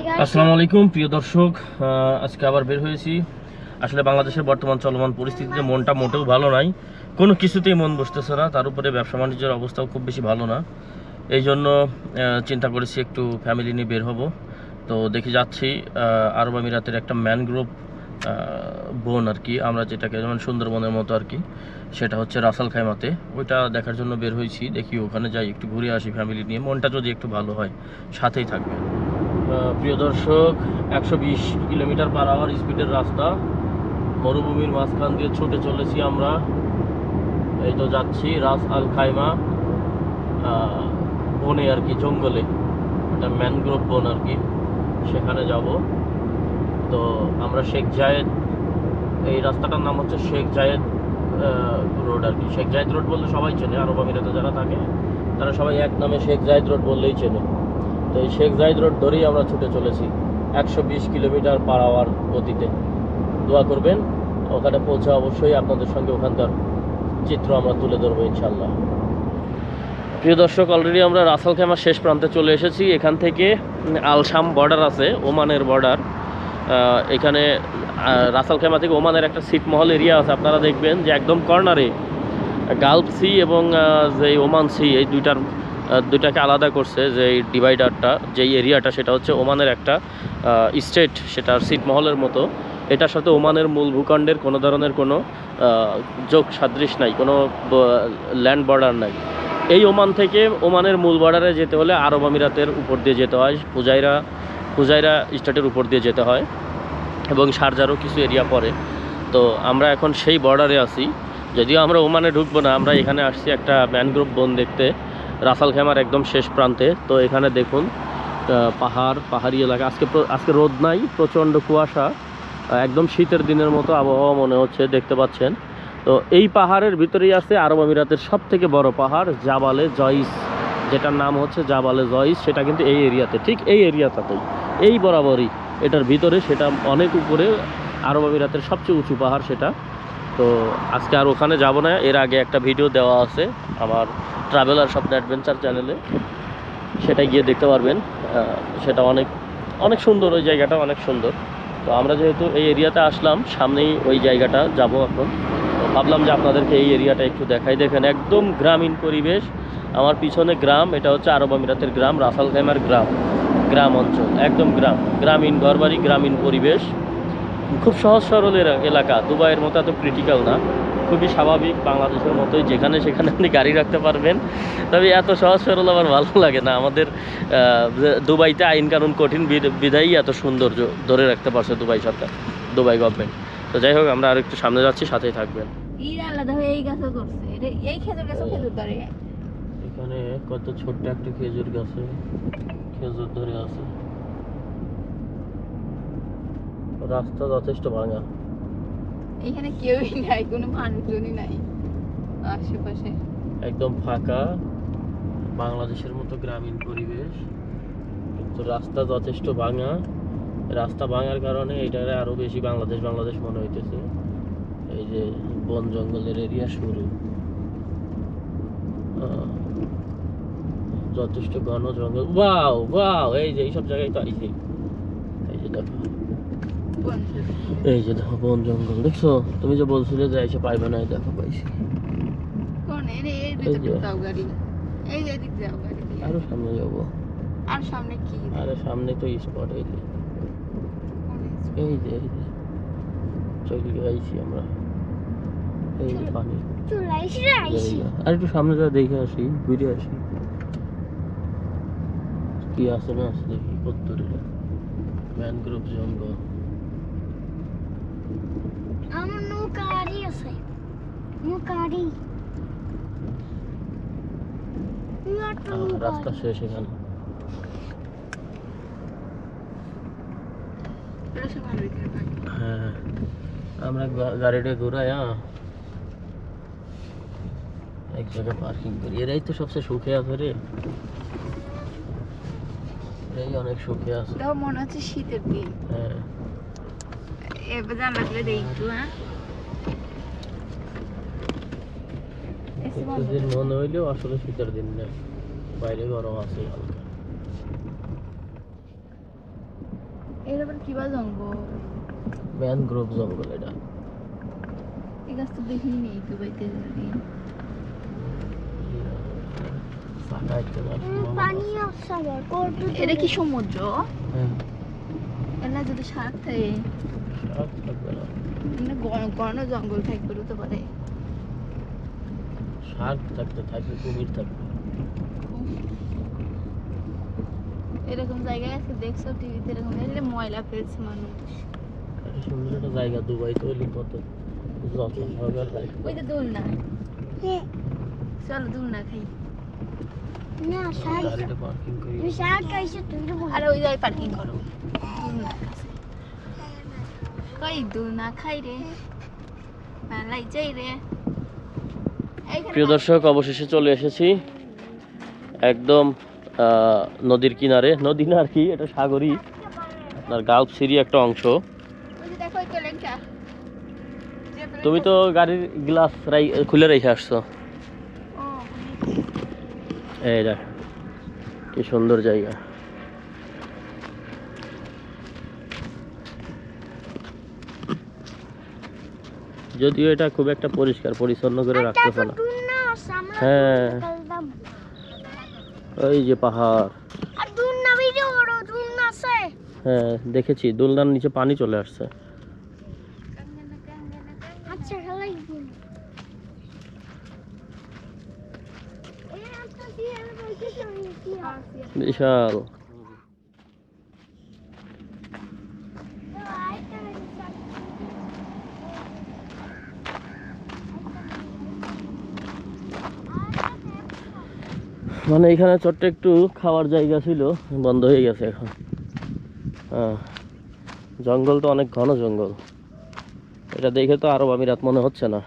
আসসালামু আলাইকুম, প্রিয় দর্শক। আজকে আবার বের হয়েছি। আসলে বাংলাদেশের বর্তমান চলমান পরিস্থিতিতে মনটা মোটেও ভালো নাই। কোনো কিছুতেই মন বসতেছে না। তার উপরে ব্যবসা বাণিজ্যের অবস্থাও খুব বেশি ভালো না। এই জন্য চিন্তা করেছি একটু ফ্যামিলি নিয়ে বের হব। তো দেখে যাচ্ছি আরব আমিরাতের একটা ম্যানগ্রোভ বন আর কি। আমরা যেটাকে যেমন সুন্দরবনের মতো আর কি, সেটা হচ্ছে রাসাল খাইমাতে। ওইটা দেখার জন্য বের হয়েছি। দেখি ওখানে যাই, একটু ঘুরে আসি ফ্যামিলি নিয়ে। মনটা যদি একটু ভালো হয়, সাথেই থাকবে। প্রিয় দর্শক, একশো বিশ কিলোমিটার পার আওয়ার স্পিডের রাস্তা। মরুভূমির মাঝখান দিয়ে ছুটে চলেছি আমরা। এই তো যাচ্ছি রাস আল খাইমা বনে আর কি, জঙ্গলে। একটা ম্যানগ্রোভ বন আর কি, সেখানে যাব। তো আমরা শেখ জায়েদ, এই রাস্তাটার নাম হচ্ছে শেখ জায়েদ রোড আর কি। শেখ জায়েদ রোড বললে সবাই চেনে, আরব আমিরাতে যারা থাকে, তারা সবাই এক নামে শেখ জায়েদ রোড বললেই চেনে। তো এই শেখ জায়েদ রোড ধরেই আমরা ছুটে চলেছি। একশো বিশ কিলোমিটার পার আওয়ার গতিতে। দোয়া করবেন, ওখানে পৌঁছে অবশ্যই আপনাদের সঙ্গে ওখানকার চিত্র আমরা তুলে ধরবো ইনশাল্লাহ প্রিয় দর্শক অলরেডি আমরা রাসাল খেমার শেষ প্রান্তে চলে এসেছি। এখান থেকে আলসাম বর্ডার আছে, ওমানের বর্ডার এখানে রাসাল খেমা থেকে ওমানের একটা ছিটমহল এরিয়া আছে। আপনারা দেখবেন যে একদম কর্নারে গালফ সি এবং যে ওমান সি, এই দুইটার দুইটাকে আলাদা করছে যে এই ডিভাইডারটা যেই এরিয়াটা সেটা হচ্ছে ওমানের একটা স্টেট সেটা ছিটমহলের মতো। এটার সাথে ওমানের মূল ভূখণ্ডের কোনো ধরনের কোনো যোগ সাদৃশ নাই, কোনো ল্যান্ড বর্ডার নাই। এই ওমান থেকে ওমানের মূল বর্ডারে যেতে হলে আরব আমিরাতের উপর দিয়ে যেতে হয় ফুজাইরা ফুজাইরা স্টেটের উপর দিয়ে যেতে হয়, এবং শারজারও কিছু এরিয়া পড়ে তো আমরা এখন সেই বর্ডারে আছি। যদিও আমরা ওমানে ঢুকবো না, আমরা এখানে আসছি একটা ম্যানগ্রোভ বন দেখতে। রাসাল খেমার একদম শেষ প্রান্তে। তো এখানে দেখুন পাহাড়, পাহাড়ি এলাকা। আজকে আজকে রোদ নাই, প্রচণ্ড কুয়াশা। একদম শীতের দিনের মতো আবহাওয়া মনে হচ্ছে, দেখতে পাচ্ছেন। তো এই পাহাড়ের ভিতরেই আছে আরব আমিরাতের সব থেকে বড় পাহাড়, জাবালে জয়স। যেটার নাম হচ্ছে জাবালে জয়স। সেটা কিন্তু এই এরিয়াতে, ঠিক এই এরিয়াটাতেই। এই বরাবরই এটার ভিতরে, সেটা অনেক উপরে, আরব আমিরাতের সবচেয়ে উঁচু পাহাড় সেটা। তো আজকে আর ওখানে যাব না, এর আগে একটা ভিডিও দেওয়া আছে আমার ট্রাভেল আর স্বপ্ন অ্যাডভেঞ্চার চ্যানেলে সেটা গিয়ে দেখতে পারবেন। সেটা অনেক অনেক সুন্দর, ওই জায়গাটা অনেক সুন্দর। তো আমরা যেহেতু এই এরিয়াতে আসলাম, সামনেই ওই জায়গাটা, যাব এখন। ভাবলাম যে আপনাদেরকে এই এরিয়াটা একটু দেখাই। দেখেন, একদম গ্রামীণ পরিবেশ। আমার পিছনে গ্রাম, এটা হচ্ছে আরব আমিরাতের গ্রাম রাসাল খাইমার গ্রাম গ্রাম অঞ্চল, একদম গ্রাম। গ্রামীণ ঘরবাড়ি, গ্রামীণ পরিবেশ। খুব সহজ সরল এলাকা। দুবাইয়ের মতো এত ক্রিটিক্যাল না। খুবই স্বাভাবিক বাংলাদেশের মতোই যেখানে সেখানে আপনি গাড়ি রাখতে পারবেন। তবে এত সহজ সরল আমার ভালো লাগে না। আমাদের দুবাইতে আইন কানুন কঠিন বিধ- বিধায়ই এত সৌন্দর্য ধরে রাখতে পারছে দুবাই সরকার দুবাই গভর্নমেন্ট তো যাই হোক আমরা আর একটু সামনে যাচ্ছি সাথেই থাকবেন। ইর আলাদা এই গাছও করছে। এটা- এই খেজুর গাছও খেজুর ধরে। এখানে কত ছোট্ট একটা খেজুর গাছে খেজুর ধরে আছে। রাস্তা যথেষ্ট ভাঙা। এখানে কেউই নাই, কোনো মানুষজনই নাই আশেপাশে। একদম ফাঁকা, বাংলাদেশের মতো গ্রামীণ পরিবেশ। কিন্তু রাস্তা যথেষ্ট ভাঙা। রাস্তা ভাঙার কারণে এটারে আরও বেশি বাংলাদেশ বাংলাদেশ মনে হইতেছে। এই যে বন জঙ্গলের এরিয়া শুরু। যথেষ্ট ঘন জঙ্গল। ওয়াও ওয়াও, এই যে এইসব জায়গায় তো আইছি। এই যে দেখো। এই যে দেখো বন জঙ্গল দেখছ? তুমি যে বলছিলে যে এসে পাইবে না দেখো পাইছি। আরও সামনে যাব। আর সামনে কি? আরে সামনে তো স্পট এই যে। এই যে এই যে। চলে আইছি আমরা। এই যে পানি। আর একটু সামনে যা দেখে আসি ঘুরে আসি। কি আছে না আছে দেখি কত্তরে ম্যানগ্রোভ জঙ্গল। আমার নৌকা আড়ি আছে। নৌকা আড়ি রাস্তা শেষ এখানে। হ্যাঁ আমরা গাড়িটা ঘুরাই হ্যাঁ এক জায়গায় পার্কিং করি। এরাই তো সবচেয়ে সুখে আছে রে। এরাই অনেক সুখে আছে। মনে হচ্ছে শীতের দিন। হ্যাঁ। একটু হ্যাঁ এসে বন্ধ শীতের দিন মনে হইলেও আসলে শীতের দিন না। বাইরে গরম আছে হালকা। এর আবার কিবা জঙ্গল। ম্যানগ্রোভ জঙ্গল এটা। এই গাছ তো দেখিনি দুবাইতে এটা কি সমুদ্র? হ্যাঁ, এলা যদি শাক থাকে। শাক থাকবে না। মানে ঘন- ঘন জঙ্গল থাকবে তো পারে। শাক থাকতে থাকবে কুমির থাকবে। এরকম জায়গায় আছে দেখছ টিভিতে এরকম এলে ময়লা ফেলছে মানুষ। সুন্দর একটা জায়গা দুবাই তৈরি কত? যত্ন সহকার ওই যে দোলনা। হ্যাঁ, চলো দোলনা খাই। না শাক গাড়িটা পার্কিং করি তুমি শাক খাইছো তুমি তো আরে ওই জায়গায় পার্কিং করো। দোলনা। কাছে কই দোলনা খাই রে মেলাই যাই রে প্রিয় দর্শক অবশেষে চলে এসেছি একদম নদীর কিনারে। নদী না আর কি এটা সাগরই। আপনার গালফ সিরি একটা অংশ। তুমি তো গাড়ির গ্লাস খুলে রেখে আসছো। এই দেখ কি সুন্দর জায়গা। যদিও এটা খুব একটা পরিষ্কার পরিচ্ছন্ন করে রাখতেছে না টুনা আছে, আমরা হ্যাঁ। ওই যে পাহাড়। হ্যাঁ দেখেছি দোলনার নিচে পানি চলে আসছে। আচ্ছা খেলাই দিন এই রাস্তা দিয়ে আমি বলছি তো, এই কি হয়? বিশাল তো আরেকটা রাস্তা। মানে এখানে ছোট্ট একটু খাওয়ার জায়গা ছিল, বন্ধ হয়ে গেছে এখন। জঙ্গল তো অনেক ঘন জঙ্গল। এটা দেখে তো আরব আমিরাত মনে হচ্ছে না।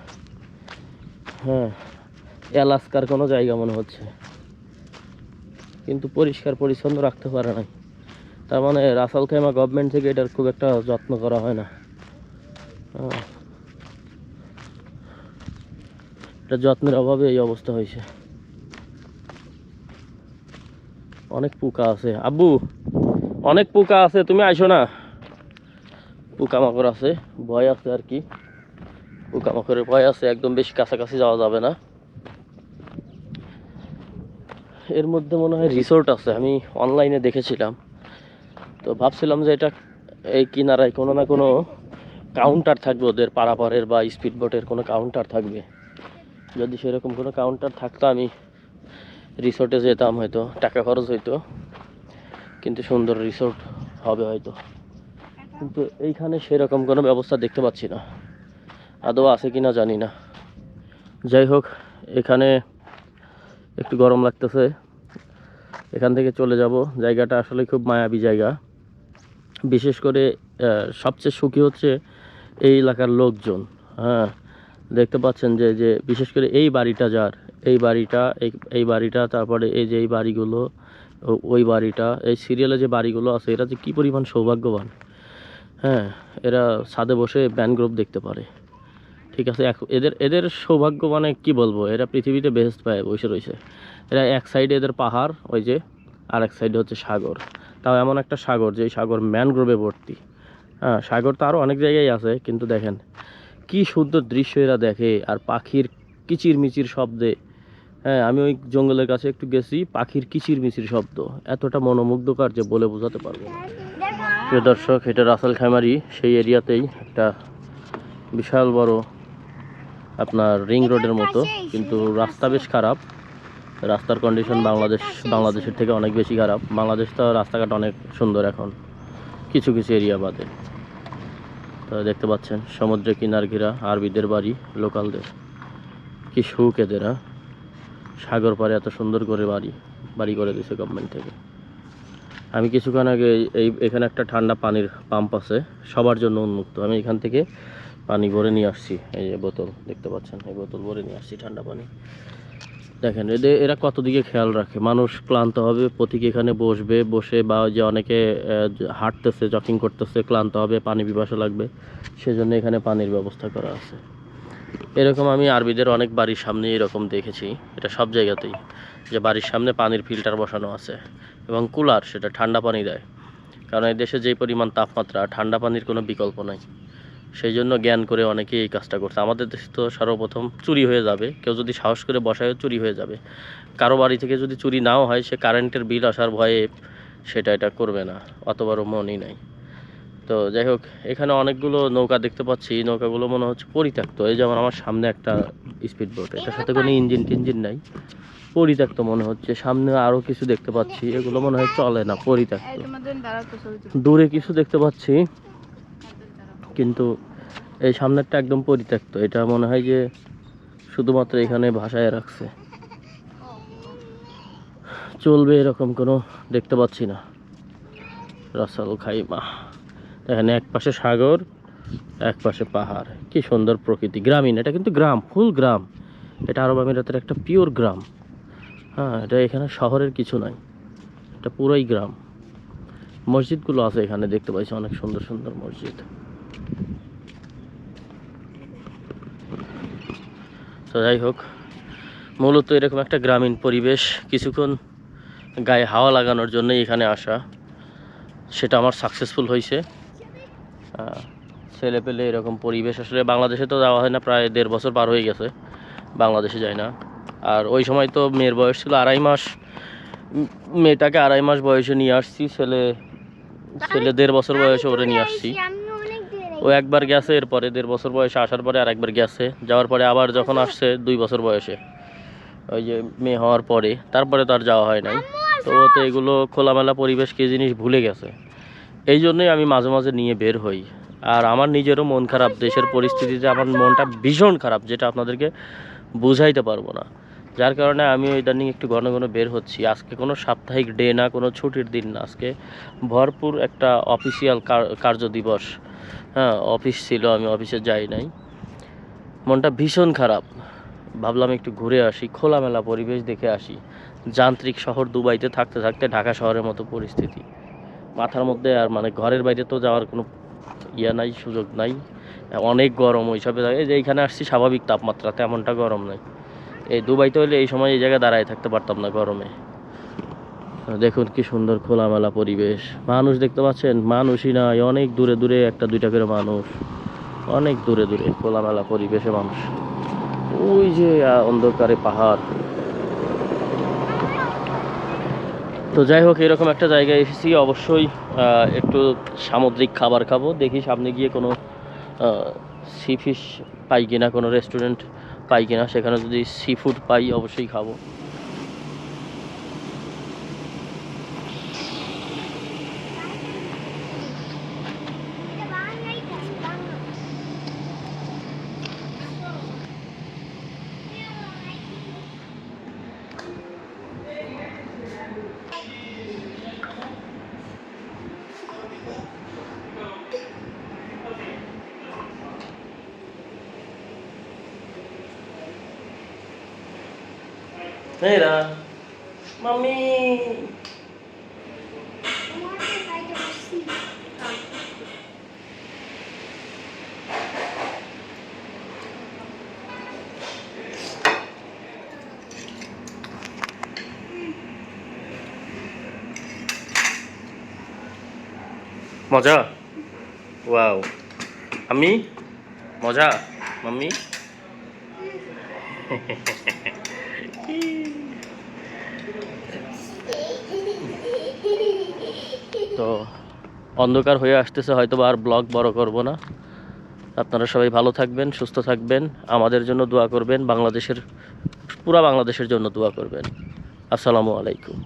হ্যাঁ এলাস্কার কোনো জায়গা মনে হচ্ছে। কিন্তু পরিষ্কার পরিচ্ছন্ন রাখতে পারে নাই। তার মানে রাসাল খাইমা গভর্নমেন্ট থেকে এটার খুব একটা যত্ন করা হয় না। এটা যত্নের অভাবে এই অবস্থা হয়েছে। অনেক পোকা আছে। আব্বু, অনেক পোকা আছে, তুমি আইসো না। পোকামাকড় আছে, ভয় আছে আর কি। পোকামাকড়ের ভয় আছে, একদম বেশি কাছাকাছি যাওয়া যাবে না। এর মধ্যে মনে হয় রিসোর্ট আছে, আমি অনলাইনে দেখেছিলাম। তো ভাবছিলাম যে এটা এই কিনারায় কোনো না কোনো কাউন্টার থাকবে, ওদের পারাপারের বা স্পিড বোটের কোনো কাউন্টার থাকবে। যদি সেরকম কোনো কাউন্টার থাকতো আমি রিসোর্টে যেতাম হয়তো, টাকা খরচ হইতো, কিন্তু সুন্দর রিসোর্ট হবে হয়তো। কিন্তু এইখানে সেরকম কোনো ব্যবস্থা দেখতে পাচ্ছি না। আদৌ আছে কি না জানি না। যাই হোক, এখানে একটু গরম লাগতেছে। এখান থেকে চলে যাব। জায়গাটা আসলে খুব মায়াবী জায়গা। বিশেষ করে সবচেয়ে সুখী হচ্ছে এই এলাকার লোকজন। হ্যাঁ দেখতে পাচ্ছেন যে যে বিশেষ করে এই বাড়িটা যার। এই বাড়িটা এই বাড়িটা, তারপরে এই যে এই বাড়িগুলো ওই বাড়িটা, এই সিরিয়ালে যে বাড়িগুলো আছে, এরা যে কী পরিমাণ সৌভাগ্যবান। হ্যাঁ এরা ছাদে বসে ব্যানগ্রোভ দেখতে পারে। ঠিক আছে এদের এদের সৌভাগ্য মানে কি বলব? এরা পৃথিবীতে বেস্ট পায়, বসে রয়েছে। এরা এক সাইডে এদের পাহাড়, ওই যে আর এক সাইডে হচ্ছে সাগর। তাও এমন একটা সাগর, যে সাগর ম্যানগ্রোভে ভর্তি। হ্যাঁ সাগর তো আরও অনেক জায়গায় আছে, কিন্তু দেখেন, কি সুন্দর দৃশ্য এরা দেখে, আর পাখির কিচির মিচির শব্দে হ্যাঁ আমি ওই জঙ্গলের কাছে একটু গেছি, পাখির কিচির মিচির শব্দ। এতটা মনোমুগ্ধকর যে বলে বোঝাতে পারব প্রিয় দর্শক, এটা রাসেল খামারি, সেই এরিয়াতেই একটা বিশাল বড় আপনার রিং রোডের মতো, কিন্তু রাস্তা বেশ খারাপ। রাস্তার কন্ডিশন বাংলাদেশ, বাংলাদেশের থেকে অনেক বেশি খারাপ। বাংলাদেশ তো রাস্তাঘাট অনেক সুন্দর এখন, কিছু কিছু এরিয়া বাদে। তো দেখতে পাচ্ছেন, সমুদ্রে কিনার ঘেরা আরবিদের বাড়ি, লোকালদের। কি সুখ এদের হ্যাঁ? সাগর পাড়ে এত সুন্দর করে বাড়ি বাড়ি করে দিয়েছে গভর্নমেন্ট থেকে। আমি কিছুক্ষণ আগে এই- এখানে একটা ঠান্ডা পানির পাম্প আছে, সবার জন্য উন্মুক্ত। আমি এখান থেকে পানি ভরে নিয়ে আসছি, এই যে বোতল, দেখতে পাচ্ছেন? এই বোতল ভরে নিয়ে আসছি ঠান্ডা পানি। দেখেন এদের এরা কত দিকে খেয়াল রাখে? মানুষ ক্লান্ত হবে প্রতীক এখানে বসবে, বসে বা যে অনেকে হাঁটতেছে জকিং করতেছে, ক্লান্ত হবে, পানি পিপাসা লাগবে। সেজন্য এখানে পানির ব্যবস্থা করা আছে। এরকম আমি আরবিদের অনেক বাড়ির সামনে এরকম দেখেছি। এটা সব জায়গাতেই। যে বাড়ির সামনে পানির ফিল্টার বসানো আছে এবং কুলার, সেটা ঠান্ডা পানি দেয়। কারণ এই দেশে যেই পরিমাণ তাপমাত্রা, ঠান্ডা পানির কোনো বিকল্প নাই। সেই জন্য জ্ঞান করে অনেকেই এই কাজটা করছে। আমাদের দেশে তো সর্বপ্রথম চুরি হয়ে যাবে। কেউ যদি সাহস করে বসায় চুরি হয়ে যাবে। কারও বাড়ি থেকে যদি চুরি নাও হয়, সে কারেন্টের বিল আসার ভয়ে সেটা এটা করবে না। অত বড় মনই নাই। তো যাই হোক এখানে অনেকগুলো নৌকা দেখতে পাচ্ছি। নৌকাগুলো মনে হচ্ছে পরিত্যক্ত। এই যেমন আমার সামনে একটা স্পিড বোট এটার সাথে কোনো ইঞ্জিন টিঞ্জিন নাই। পরিত্যক্ত মনে হচ্ছে। সামনে আরও কিছু দেখতে পাচ্ছি। এগুলো মনে হয় চলে না পরিত্যক্ত। দূরে কিছু দেখতে পাচ্ছি কিন্তু এই সামনেরটা একদম পরিত্যক্ত। এটা মনে হয় যে শুধুমাত্র এখানে ভাষায় রাখছে। চলবে এরকম কোনো দেখতে পাচ্ছি না। Ras al Khaimah. এখানে এক পাশে সাগর, এক পাশে পাহাড়। কি সুন্দর প্রকৃতি। গ্রামীণ, এটা কিন্তু গ্রাম, ফুল গ্রাম। এটা আরব আমিরাতের একটা পিওর গ্রাম। হ্যাঁ এটা এখানে শহরের কিছু নাই। এটা পুরোই গ্রাম। মসজিদগুলো আছে এখানে, দেখতে পাইছি অনেক সুন্দর সুন্দর মসজিদ। তো যাই হোক, মূলত এরকম একটা গ্রামীণ পরিবেশ, কিছুক্ষণ গায়ে হাওয়া লাগানোর জন্যই এখানে আসা। সেটা আমার সাকসেসফুল হয়েছে ছেলে পেলে এরকম পরিবেশ। আসলে বাংলাদেশে তো যাওয়া হয় না, প্রায় দেড় বছর পার হয়ে গেছে। বাংলাদেশে যায় না। আর ওই সময় তো মেয়ের বয়স ছিল আড়াই মাস। মেয়েটাকে আড়াই মাস বয়সে নিয়ে আসছি, ছেলে ছেলে দেড় বছর বয়সে ওরে নিয়ে আসছি। ও একবার গেছে, এরপরে দেড় বছর বয়সে আসার পরে আর একবার গেছে। যাওয়ার পরে আবার যখন আসছে, দুই বছর বয়সে। ওই যে মেয়ে হওয়ার পরে। তারপরে তো আর যাওয়া হয় নাই। তো তো এগুলো খোলামেলা পরিবেশ কি জিনিস ভুলে গেছে। এই জন্যই আমি মাঝে মাঝে নিয়ে বের হই। আর আমার নিজেরও মন খারাপ, দেশের পরিস্থিতিতে আমার মনটা ভীষণ খারাপ, যেটা আপনাদেরকে বুঝাইতে পারব না। যার কারণে আমি ইদানিং একটু ঘন ঘন বের হচ্ছি। আজকে কোনো সাপ্তাহিক ডে না, কোনো ছুটির দিন না। আজকে ভরপুর একটা অফিসিয়াল কার্য দিবস। হ্যাঁ অফিস ছিল, আমি অফিসে যাই নাই। মনটা ভীষণ খারাপ। ভাবলাম একটু ঘুরে আসি, খোলামেলা পরিবেশ দেখে আসি। যান্ত্রিক শহর দুবাইতে থাকতে থাকতে ঢাকা শহরের মতো পরিস্থিতি। মাথার মধ্যে আর মানে ঘরের বাইরে তো যাওয়ার কোনো ইয়া নাই, সুযোগ নাই। অনেক গরম ওইসবে এই যে এইখানে আসছি, স্বাভাবিক তাপমাত্রা, তেমনটা গরম নাই। এই দুবাইতে হলে এই সময় এই জায়গায় দাঁড়ায় থাকতে পারতাম না গরমে। দেখুন কি সুন্দর খোলামেলা পরিবেশ। মানুষ দেখতে পাচ্ছেন? মানুষই নাই, অনেক দূরে দূরে একটা দুইটা করে মানুষ। অনেক দূরে দূরে খোলামেলা পরিবেশে মানুষ। ওই যে অন্ধকারে পাহাড়। তো যাই হোক, এরকম একটা জায়গায় এসেছি। অবশ্যই একটু সামুদ্রিক খাবার খাব। দেখি সামনে গিয়ে কোনো সি ফিশ পাই কিনা, কোনো রেস্টুরেন্ট পাই কিনা। সেখানে যদি সি ফুড পাই, অবশ্যই খাব। Nera, mami. মজা ওয়াও আমি মজা মাম্মি তো অন্ধকার হয়ে আসতেছে হয়তো আর ব্লগ বড় করব না। আপনারা সবাই ভালো থাকবেন, সুস্থ থাকবেন, আমাদের জন্য দোয়া করবেন, বাংলাদেশের, পুরা বাংলাদেশের জন্য দোয়া করবেন। আসসালামু আলাইকুম।